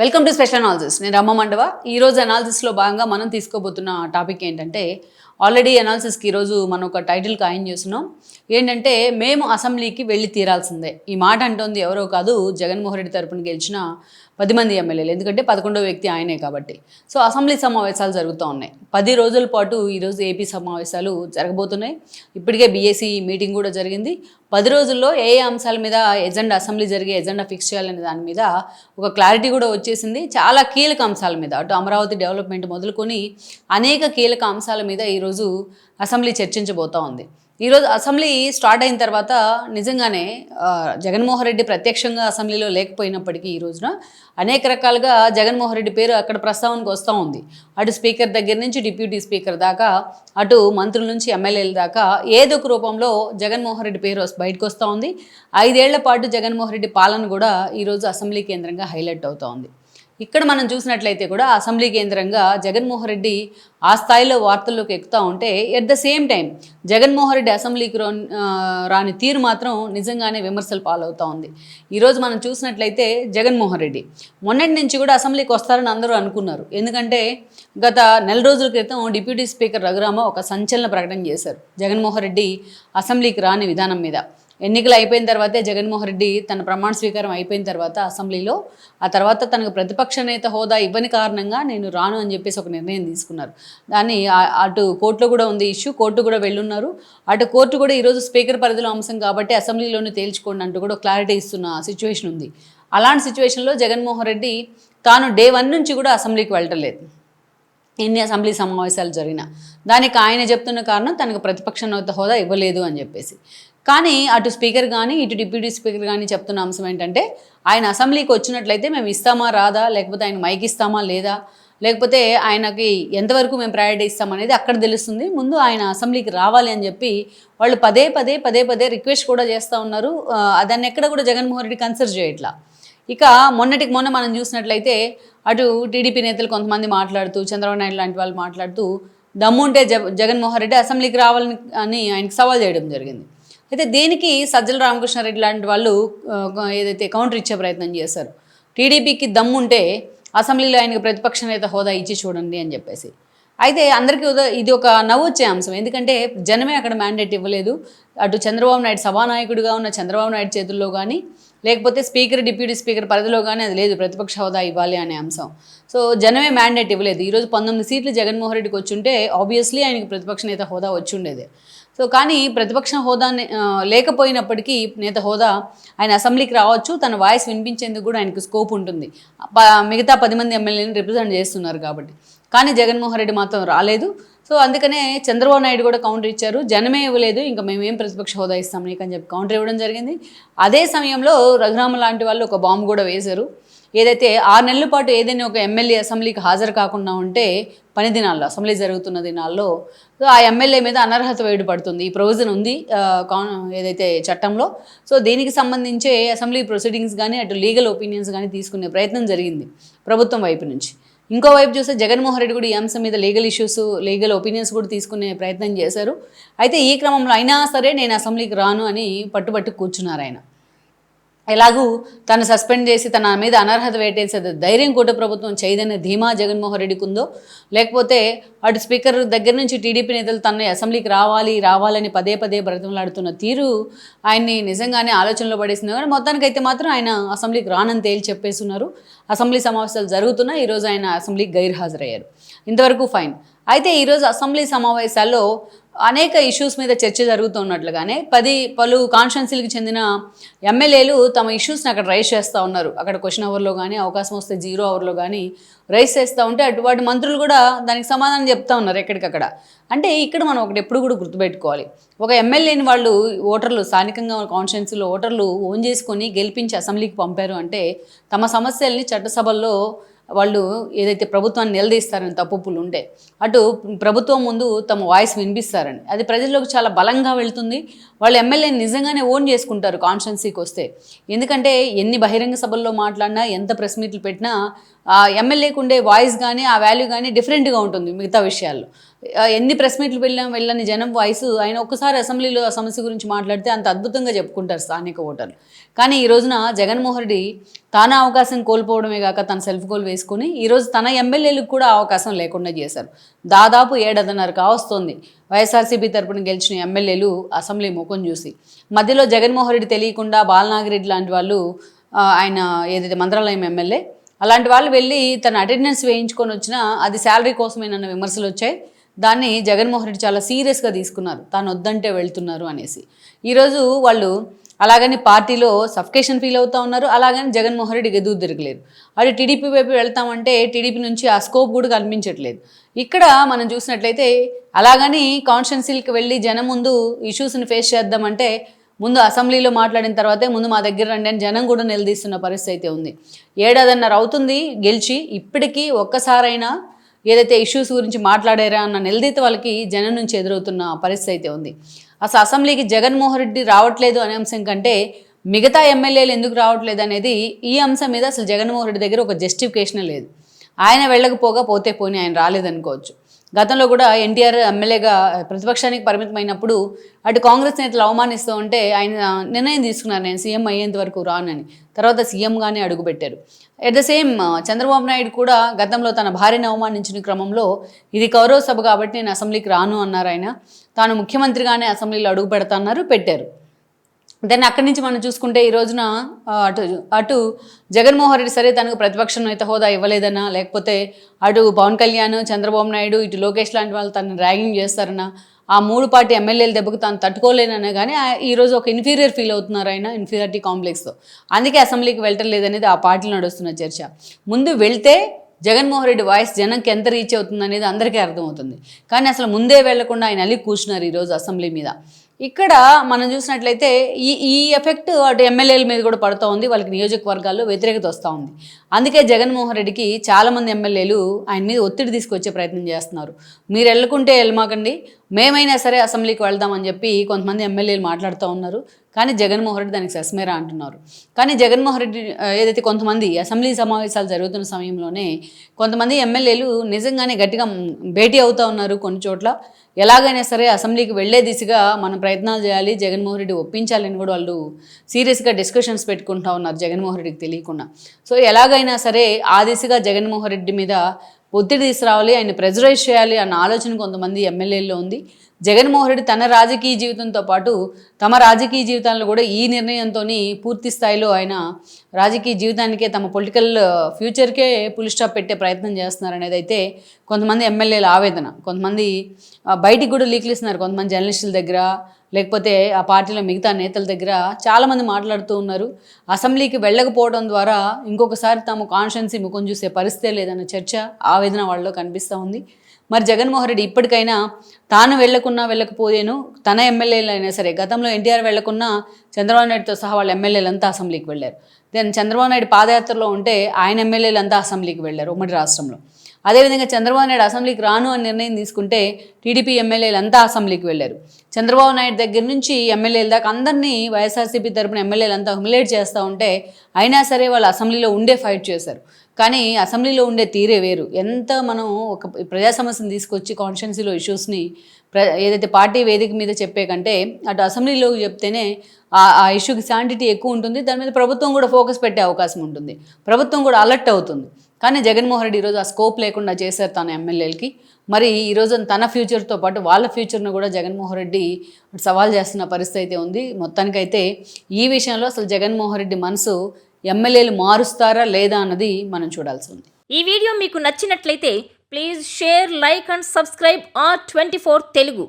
Welcome to special analysis నేను రమ్మ మండవ. ఈ రోజు అనాలిసిస్లో భాగంగా మనం తీసుకోబోతున్న టాపిక్ ఏంటంటే ఆల్రెడీ అనాలిసిస్కి ఈరోజు మనం ఒక టైటిల్ ఖాయం చేస్తున్నాం. ఏంటంటే మేము అసెంబ్లీకి వెళ్ళి తీరాల్సిందే. ఈ మాట అంటోంది ఎవరో కాదు జగన్మోహన్ రెడ్డి తరపున గెలిచిన పది మంది ఎమ్మెల్యేలు ఎందుకంటే పదకొండో వ్యక్తి ఆయనే కాబట్టి. సో అసెంబ్లీ సమావేశాలు జరుగుతూ ఉన్నాయి. పది రోజుల పాటు ఈరోజు ఏపీ సమావేశాలు జరగబోతున్నాయి. ఇప్పటికే బీఏసీ మీటింగ్ కూడా జరిగింది. పది రోజుల్లో ఏ అంశాల మీద ఎజెండా అసెంబ్లీ జరిగే ఎజెండా ఫిక్స్ చేయాలనే దాని మీద ఒక క్లారిటీ కూడా వచ్చేసింది. చాలా కీలక అంశాల మీద అటు అమరావతి డెవలప్మెంట్ మొదలుకొని అనేక కీలక అంశాల మీద ఈరోజు అసెంబ్లీ చర్చించబోతూ ఉంది. ఈరోజు అసెంబ్లీ స్టార్ట్ అయిన తర్వాత నిజంగానే జగన్మోహన్ రెడ్డి ప్రత్యక్షంగా అసెంబ్లీలో లేకపోయినప్పటికీ ఈ రోజున అనేక రకాలుగా జగన్మోహన్ రెడ్డి పేరు అక్కడ ప్రస్తావనకు వస్తూ ఉంది. అటు స్పీకర్ దగ్గర నుంచి డిప్యూటీ స్పీకర్ దాకా అటు మంత్రుల నుంచి ఎమ్మెల్యేల దాకా ఏదో ఒక రూపంలో జగన్మోహన్ రెడ్డి పేరు వస్- బయటకు వస్తూ ఉంది. ఐదేళ్ళ పాటు జగన్మోహన్ రెడ్డి పాలన కూడా ఈరోజు అసెంబ్లీ కేంద్రంగా హైలైట్ అవుతూ ఉంది. ఇక్కడ మనం చూసినట్లయితే కూడా అసెంబ్లీ కేంద్రంగా జగన్మోహన్ రెడ్డి ఆ స్థాయిలో వార్తల్లోకి ఎక్కుతూ ఉంటే at the same time Jaganmohan Reddy అసెంబ్లీకి రా రాని తీరు మాత్రం నిజంగానే విమర్శలు పాలవుతూ ఉంది. ఈరోజు మనం చూసినట్లయితే జగన్మోహన్ రెడ్డి మొన్నటి నుంచి కూడా అసెంబ్లీకి వస్తారని అందరూ అనుకున్నారు. ఎందుకంటే గత నెల రోజుల క్రితం డిప్యూటీ స్పీకర్ రఘురామ ఒక సంచలన ప్రకటన చేశారు. జగన్మోహన్ రెడ్డి అసెంబ్లీకి రాని విధానం మీద. ఎన్నికలు అయిపోయిన తర్వాతే జగన్మోహన్ రెడ్డి తన ప్రమాణ స్వీకారం అయిపోయిన తర్వాత అసెంబ్లీలో ఆ తర్వాత తనకు ప్రతిపక్ష నేత హోదా ఇవ్వని కారణంగా నేను రాను అని చెప్పేసి ఒక నిర్ణయం తీసుకున్నారు. దాన్ని అటు కోర్టులో కూడా ఉంది ఇష్యూ కోర్టు కూడా వెళ్ళున్నారు. అటు కోర్టు కూడా ఈరోజు స్పీకర్ పరిధిలో అంశం కాబట్టి అసెంబ్లీలోనే తేల్చుకోండి అంటూ కూడా క్లారిటీ ఇస్తున్న సిచ్యువేషన్ ఉంది. అలాంటి సిచ్యువేషన్లో జగన్మోహన్ రెడ్డి తాను డే వన్ నుంచి కూడా అసెంబ్లీకి వెళ్ళటలేదు ఎన్ని అసెంబ్లీ సమావేశాలు జరిగినా. దానికి ఆయన చెప్తున్న కారణం తనకు ప్రతిపక్ష నేత హోదా ఇవ్వలేదు అని చెప్పేసి. కానీ అటు స్పీకర్ కానీ ఇటు డిప్యూటీ స్పీకర్ కానీ చెప్తున్న అంశం ఏంటంటే ఆయన అసెంబ్లీకి వచ్చినట్లయితే మేము ఇస్తామా రాదా? లేకపోతే ఆయన మైక్ ఇస్తామా లేదా? లేకపోతే ఆయనకి ఎంతవరకు మేము ప్రయారిటీ ఇస్తామనేది అక్కడ తెలుస్తుంది. ముందు ఆయన అసెంబ్లీకి రావాలి అని చెప్పి వాళ్ళు పదే పదే పదే పదే రిక్వెస్ట్ కూడా చేస్తూ ఉన్నారు. దాన్ని ఎక్కడ కూడా జగన్మోహన్ రెడ్డి కన్సిడర్ చేయట్లా. ఇక మొన్నటికి మొన్న మనం చూసినట్లయితే అటు టీడీపీ నేతలు కొంతమంది మాట్లాడుతూ చంద్రబాబు నాయుడు లాంటి వాళ్ళు మాట్లాడుతూ దమ్ముంటే జ జగన్మోహన్ రెడ్డి అసెంబ్లీకి రావాలని అని ఆయనకు సవాల్ చేయడం జరిగింది. అయితే దేనికి సజ్జల రామకృష్ణారెడ్డి లాంటి వాళ్ళు ఏదైతే కౌంటర్ ఇచ్చే ప్రయత్నం చేశారు? టీడీపీకి దమ్ముంటే అసెంబ్లీలో ఆయనకు ప్రతిపక్ష నేత హోదా ఇచ్చి చూడండి అని చెప్పేసి. అయితే అందరికీ ఇది ఒక నవ్వు వచ్చే అంశం. ఎందుకంటే జనమే అక్కడ మ్యాండేట్ ఇవ్వలేదు. అటు చంద్రబాబు నాయుడు సభానాయకుడిగా ఉన్న చంద్రబాబు నాయుడు చేతుల్లో కానీ లేకపోతే స్పీకర్ డిప్యూటీ స్పీకర్ పరిధిలో కానీ అది లేదు ప్రతిపక్ష హోదా ఇవ్వాలి అనే అంశం. సో జనమే మ్యాండేట్ ఇవ్వలేదు. ఈరోజు పంతొమ్మిది సీట్లు జగన్మోహన్ రెడ్డికి వచ్చి ఉంటే ఆబ్వియస్లీ ఆయనకి ప్రతిపక్ష నేత హోదా వచ్చిండేది సో కానీ ప్రతిపక్ష హోదా లేకపోయినప్పటికీ నేత హోదా ఆయన అసెంబ్లీకి రావచ్చు తన వాయిస్ వినిపించేందుకు కూడా ఆయనకు స్కోప్ ఉంటుంది. మిగతా పది మంది ఎమ్మెల్యేని రిప్రజెంట్ చేస్తున్నారు కాబట్టి. కానీ జగన్మోహన్ రెడ్డి మాత్రం రాలేదు. సో అందుకనే చంద్రబాబు నాయుడు కూడా కౌంటర్ ఇచ్చారు. జనమే ఇవ్వలేదు. ఇంకా మేమేం ప్రతిపక్ష హోదా ఇస్తాం నీకు అని చెప్పి కౌంటర్ ఇవ్వడం జరిగింది. అదే సమయంలో రఘురామ లాంటి వాళ్ళు ఒక బాంబు కూడా వేశారు. ఏదైతే ఆరు నెలల పాటు ఏదైనా ఒక ఎమ్మెల్యే అసెంబ్లీకి హాజరు కాకుండా ఉంటే పని దినాల్లో అసెంబ్లీ జరుగుతున్న దినాల్లో సో ఆ ఎమ్మెల్యే మీద అనర్హత వేటు పడుతుంది. ఈ ప్రొవిజన్ ఉంది ఏదైతే చట్టంలో. సో దీనికి సంబంధించే అసెంబ్లీ ప్రొసీడింగ్స్ కానీ అటు లీగల్ ఒపీనియన్స్ కానీ తీసుకునే ప్రయత్నం జరిగింది ప్రభుత్వం వైపు నుంచి. ఇంకోవైపు చూస్తే జగన్మోహన్ రెడ్డి కూడా ఈ అంశం మీద లీగల్ ఇష్యూస్ లీగల్ ఒపీనియన్స్ కూడా తీసుకునే ప్రయత్నం చేశారు. అయితే ఈ క్రమంలో అయినా సరే నేను అసెంబ్లీకి రాను అని పట్టుబట్టు కూర్చున్నారు ఆయన. ఎలాగూ తను సస్పెండ్ చేసి తన మీద అనర్హత వేటేసేది ధైర్యం కూడా ప్రభుత్వం చేయదనే ధీమా జగన్మోహన్ రెడ్డికి ఉందో లేకపోతే అటు స్పీకర్ దగ్గర నుంచి టీడీపీ నేతలు తన అసెంబ్లీకి రావాలి రావాలని పదే పదే బ్రతిమలాడుతున్న తీరు ఆయన్ని నిజంగానే ఆలోచనలో పడేసింది. కానీ మొత్తానికైతే మాత్రం ఆయన అసెంబ్లీకి రానని తేల్చి చెప్పేస్తున్నారు. అసెంబ్లీ సమావేశాలు జరుగుతున్నా ఈరోజు ఆయన అసెంబ్లీకి గైర్హాజరయ్యారు. ఇంతవరకు ఫైన్. అయితే ఈరోజు అసెంబ్లీ సమావేశాల్లో అనేక ఇష్యూస్ మీద చర్చ జరుగుతున్నట్లుగానే పది పలు కాన్స్టిట్యున్సీలకు చెందిన ఎమ్మెల్యేలు తమ ఇష్యూస్ని అక్కడ రైజ్ చేస్తూ ఉన్నారు. అక్కడ క్వశ్చన్ అవర్లో కానీ అవకాశం వస్తే జీరో అవర్లో కానీ రైజ్ చేస్తూ ఉంటే అటువంటి మంత్రులు కూడా దానికి సమాధానం చెప్తా ఉన్నారు ఎక్కడికక్కడ. అంటే ఇక్కడ మనం ఒకటి ఎప్పుడు కూడా గుర్తుపెట్టుకోవాలి. ఒక ఎమ్మెల్యేని వాళ్ళు ఓటర్లు స్థానికంగా కాన్స్టిట్యున్సీలో ఓటర్లు ఓన్ చేసుకొని గెలిపించి అసెంబ్లీకి పంపారు అంటే తమ సమస్యల్ని చట్టసభల్లో వాళ్ళు ఏదైతే ప్రభుత్వాన్ని నిలదీస్తారని తప్పులు ఉంటే అటు ప్రభుత్వం ముందు తమ వాయిస్ వినిపిస్తారని. అది ప్రజల్లోకి చాలా బలంగా వెళ్తుంది. వాళ్ళు ఎమ్మెల్యేని నిజంగానే ఓన్ చేసుకుంటారు కాన్స్టెన్సీకి వస్తే. ఎందుకంటే ఎన్ని బహిరంగ సభల్లో మాట్లాడినా ఎంత ప్రెస్ మీట్లు పెట్టినా ఆ ఎమ్మెల్యేకి ఉండే వాయిస్ కానీ ఆ వాల్యూ కానీ డిఫరెంట్గా ఉంటుంది మిగతా విషయాల్లో. ఎన్ని ప్రెస్ మీట్లు వెళ్ళాం వెళ్ళని జనం వాయిస్ ఆయన ఒక్కసారి అసెంబ్లీలో ఆ సమస్య గురించి మాట్లాడితే అంత అద్భుతంగా చెప్పుకుంటారు స్థానిక ఓటర్లు. కానీ ఈ రోజున జగన్మోహన్ రెడ్డి తాను అవకాశం కోల్పోవడమే కాక తన సెల్ఫ్ గోల్ వేసుకుని ఈరోజు తన ఎమ్మెల్యేలకు కూడా అవకాశం లేకుండా చేశారు. దాదాపు ఏడాదిన్నర కావస్తోంది వైఎస్ఆర్సీపీ తరపున గెలిచిన ఎమ్మెల్యేలు అసెంబ్లీ ముఖం చూసి. మధ్యలో జగన్మోహన్ రెడ్డి తెలియకుండా బాలనాగిరెడ్డి లాంటి వాళ్ళు ఆయన ఏదైతే మంత్రాలయం ఎమ్మెల్యే అలాంటి వాళ్ళు వెళ్ళి తన అటెండెన్స్ వేయించుకొని వచ్చినా అది శాలరీ కోసమేనన్న విమర్శలు వచ్చాయి. దాన్ని జగన్మోహన్ రెడ్డి చాలా సీరియస్గా తీసుకున్నారు. తాను వద్దంటే వెళ్తున్నారు అనేసి. ఈరోజు వాళ్ళు అలాగని పార్టీలో సఫికేషన్ ఫీల్ అవుతా ఉన్నారు. అలాగని జగన్మోహన్ రెడ్డికి ఎదురు తిరగలేరు అటు టీడీపీ వైపు వెళ్తామంటే టీడీపీ నుంచి ఆ స్కోప్ కూడా కనిపించట్లేదు. ఇక్కడ మనం చూసినట్లయితే అలాగని కాన్స్టిట్యున్సీలకు వెళ్ళి జనం ముందు ఇష్యూస్ని ఫేస్ చేద్దామంటే ముందు అసెంబ్లీలో మాట్లాడిన తర్వాతే ముందు మా దగ్గర రండి అని జనం కూడా నిలదీస్తున్న పరిస్థితి అయితే ఉంది. ఏడాదిన్నర అవుతుంది గెలిచి. ఇప్పటికీ ఒక్కసారైనా ఏదైతే ఇష్యూస్ గురించి మాట్లాడారా అన్న నిలదీత వాళ్ళకి జనం నుంచి ఎదురవుతున్న పరిస్థితి అయితే ఉంది. అసలు అసెంబ్లీకి జగన్మోహన్ రెడ్డి రావట్లేదు అనే అంశం కంటే మిగతా ఎమ్మెల్యేలు ఎందుకు రావట్లేదు అనేది ఈ అంశం మీద అసలు జగన్మోహన్ రెడ్డి దగ్గర ఒక జస్టిఫికేషన్ లేదు. ఆయన వెళ్ళకపోగా పోతే పోని ఆయన రాలేదనుకోవచ్చు గతంలో కూడా ఎన్టీఆర్ ఎమ్మెల్యేగా ప్రతిపక్షానికి పరిమితమైనప్పుడు అటు కాంగ్రెస్ నేతలు అవమానిస్తూ ఉంటే ఆయన నిర్ణయం తీసుకున్నారు నేను సీఎం అయ్యేంత వరకు రానని. తర్వాత సీఎంగానే అడుగుపెట్టారు. At the same Chandrababu Naidu కూడా గతంలో తన భార్యను అవమానించిన క్రమంలో ఇది కౌరవ సభ కాబట్టి నేను అసెంబ్లీకి రాను అన్నారు ఆయన. తాను ముఖ్యమంత్రిగానే అసెంబ్లీలో అడుగు పెడతాన్నారు పెట్టారు. దెన్ అక్కడి నుంచి మనం చూసుకుంటే ఈ రోజున అటు అటు జగన్మోహన్ రెడ్డి సరే తనకు ప్రతిపక్ష నేత హోదా ఇవ్వలేదన్నా లేకపోతే అటు పవన్ కళ్యాణ్ చంద్రబాబు నాయుడు ఇటు లోకేష్ లాంటి వాళ్ళు తనను ర్యాగింగ్ చేస్తారన్నా ఆ మూడు పార్టీ ఎమ్మెల్యేల దెబ్బకు తాను తట్టుకోలేననే కానీ ఆ- ఈ రోజు ఒక ఇన్ఫీరియర్ ఫీల్ అవుతున్నారు ఆయన ఇన్ఫీరియారిటీ కాంప్లెక్స్తో అందుకే అసెంబ్లీకి వెళ్ళటం లేదనేది ఆ పార్టీలో నడుస్తున్న చర్చ. ముందు వెళ్తే జగన్మోహన్ రెడ్డి వాయిస్ జనంకి ఎంత రీచ్ అవుతుంది అనేది అందరికీ అర్థమవుతుంది. కానీ అసలు ముందే వెళ్ళకుండా ఆయన అల్లి కూర్చున్నారు ఈరోజు అసెంబ్లీ మీద. ఇక్కడ మనం చూసినట్లయితే ఈ ఈ ఎఫెక్ట్ అటు ఎమ్మెల్యేల మీద కూడా పడుతూ ఉంది వాళ్ళకి నియోజకవర్గాల్లో వ్యతిరేకత వస్తూ ఉంది. అందుకే జగన్మోహన్ రెడ్డికి చాలామంది ఎమ్మెల్యేలు ఆయన మీద ఒత్తిడి తీసుకొచ్చే ప్రయత్నం చేస్తున్నారు. మీరు వెళ్ళకుంటే వెళ్ళమాకండి మేమైనా సరే అసెంబ్లీకి వెళ్దామని చెప్పి కొంతమంది ఎమ్మెల్యేలు మాట్లాడుతూ ఉన్నారు. కానీ జగన్మోహన్ రెడ్డి దానికి సస్మేరా అంటున్నారు. కానీ జగన్మోహన్ రెడ్డి ఏదైతే కొంతమంది అసెంబ్లీ సమావేశాలు జరుగుతున్న సమయంలోనే కొంతమంది ఎమ్మెల్యేలు నిజంగానే గట్టిగా భేటీ అవుతూ ఉన్నారు కొన్ని చోట్ల. ఎలాగైనా సరే అసెంబ్లీకి వెళ్ళే దిశగా మనం ప్రయత్నాలు చేయాలి జగన్మోహన్ రెడ్డి ఒప్పించాలని కూడా వాళ్ళు సీరియస్గా డిస్కషన్స్ పెట్టుకుంటా ఉన్నారు జగన్మోహన్ రెడ్డికి తెలియకుండా. సో ఎలాగైనా సరే ఆ దిశగా జగన్మోహన్ రెడ్డి మీద ఒత్తిడి తీసుకురావాలి ఆయన ప్రెజరైజ్ చేయాలి అన్న ఆలోచన కొంతమంది ఎమ్మెల్యేల్లో ఉంది. జగన్మోహన్ రెడ్డి తన రాజకీయ జీవితంతో పాటు తమ రాజకీయ జీవితాలను కూడా ఈ నిర్ణయంతో పూర్తి స్థాయిలో ఆయన రాజకీయ జీవితానికే తమ పొలిటికల్ ఫ్యూచర్కే పులి స్టాప్ పెట్టే ప్రయత్నం చేస్తున్నారు అనేది అయితే కొంతమంది ఎమ్మెల్యేల ఆవేదన. కొంతమంది బయటికి కూడా లీక్లు ఇస్తున్నారు కొంతమంది జర్నలిస్టుల దగ్గర. లేకపోతే ఆ పార్టీలో మిగతా నేతల దగ్గర చాలామంది మాట్లాడుతూ ఉన్నారు. అసెంబ్లీకి వెళ్ళకపోవడం ద్వారా ఇంకొకసారి తాము కాన్షియన్సీ ముఖం చూసే పరిస్థితే లేదన్న చర్చ ఆవేదన వాళ్ళలో కనిపిస్తూ ఉంది. మరి జగన్మోహన్ రెడ్డి ఇప్పటికైనా తాను వెళ్ళకున్నా వెళ్ళకపోయేను తన ఎమ్మెల్యేలు అయినా సరే గతంలో ఎన్టీఆర్ వెళ్ళకున్నా చంద్రబాబు నాయుడుతో సహా వాళ్ళ ఎమ్మెల్యేలంతా అసెంబ్లీకి వెళ్ళారు. దెన్ చంద్రబాబు నాయుడు పాదయాత్రలో ఉంటే ఆయన ఎమ్మెల్యేలంతా అసెంబ్లీకి వెళ్ళారు ఉమ్మడి రాష్ట్రంలో. అదేవిధంగా చంద్రబాబు నాయుడు అసెంబ్లీకి రాను అని నిర్ణయం తీసుకుంటే టీడీపీ ఎమ్మెల్యేలు అంతా అసెంబ్లీకి వెళ్ళారు. చంద్రబాబు నాయుడు దగ్గర నుంచి ఎమ్మెల్యేల దాకా అందరినీ వైఎస్ఆర్సీపీ తరపున ఎమ్మెల్యేలు అంతా హ్యుమిలేట్ చేస్తూ ఉంటే అయినా సరే వాళ్ళు అసెంబ్లీలో ఉండే ఫైట్ చేశారు. కానీ అసెంబ్లీలో ఉండే తీరే వేరు. ఎంత మనం ఒక ప్రజా సమస్యను తీసుకొచ్చి కాన్స్టిట్యున్సీలో ఇష్యూస్ని ప్ర ఏదైతే పార్టీ వేదిక మీద చెప్పే కంటే అటు అసెంబ్లీలో చెప్తేనే ఆ ఇష్యూకి శాంటిటీ ఎక్కువ ఉంటుంది. దాని మీద ప్రభుత్వం కూడా ఫోకస్ పెట్టే అవకాశం ఉంటుంది. ప్రభుత్వం కూడా అలర్ట్ అవుతుంది. కానీ జగన్మోహన్ రెడ్డి ఈరోజు ఆ స్కోప్ లేకుండా చేశారు తన ఎమ్మెల్యేలకి. మరి ఈరోజు తన ఫ్యూచర్తో పాటు వాళ్ళ ఫ్యూచర్ను కూడా జగన్మోహన్ రెడ్డి సవాల్ చేస్తున్న పరిస్థితి అయితే ఉంది. మొత్తానికైతే ఈ విషయంలో అసలు జగన్మోహన్ రెడ్డి మనసు ఎమ్మెల్యేలు మారుస్తారా లేదా అన్నది మనం చూడాల్సి ఉంది. ఈ వీడియో మీకు నచ్చినట్లయితే please share like and subscribe R twenty Telugu.